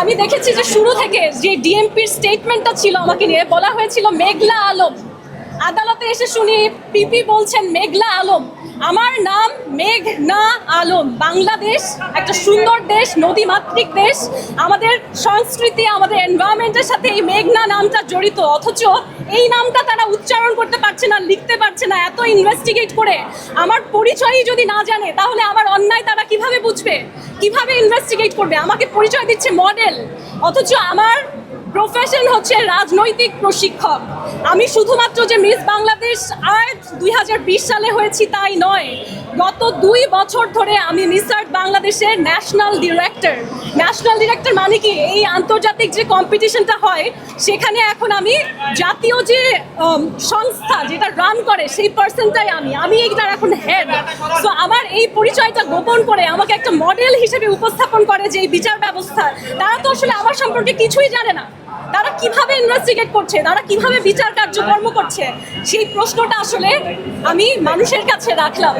আমি দেখেছি যে শুরু থেকে যে ডিএমপির স্টেটমেন্টটা ছিল আমাকে নিয়ে, বলা হয়েছিল, মেঘলা আলম। আদালতে এসে শুনি, পিপি বলছেন, মেঘলা আলম। আমার নাম মেঘনা আলম। বাংলাদেশ, একটা সুন্দর দেশ, নদীমাতৃক দেশ। আমাদের সংস্কৃতি, আমাদের এনভায়রনমেন্টের সাথে এই মেঘনা নামটা জড়িত। অথচ এই নামটা তারা উচ্চারণ করতে পারছে না, লিখতে পারছে না, এত ইনভেস্টিগেট করে। আমার পরিচয়ই যদি না জানে, তাহলে আমার অন্যায় তারা কীভাবে বুঝবে? কীভাবে ইনভেস্টিগেট করবে? আমাকে পরিচয় দিচ্ছে মডেল অথচ আমার প্রফেশন হচ্ছে রাজনৈতিক প্রশিক্ষক। আমি শুধুমাত্র যে মিস বাংলাদেশ আর্ট দুই সালে হয়েছি তাই নয়, গত দুই বছর ধরে আমি মিস আর্ট বাংলাদেশের ন্যাশনাল ডিরেক্টর ন্যাশনাল ডিরেক্টর মানে কি? এই আন্তর্জাতিক যে কম্পিটিশনটা হয়, সেখানে এখন আমি জাতীয় যে সংস্থা যেটা রান করে, সেই পার্সনটাই আমি। আমি এইটার এখন হেড সো এই পরিচয়টা গোপন করে আমাকে একটা মডেল হিসেবে উপস্থাপন করে যে এই বিচার ব্যবস্থা, তারা তো আসলে আমার সম্পর্কে কিছুই জানে না। তারা কীভাবে ইনভেস্টিগেট করছে, তারা কীভাবে বিচার কার্যকর্ম করছে, সেই প্রশ্নটা আসলে আমি মানুষের কাছে রাখলাম।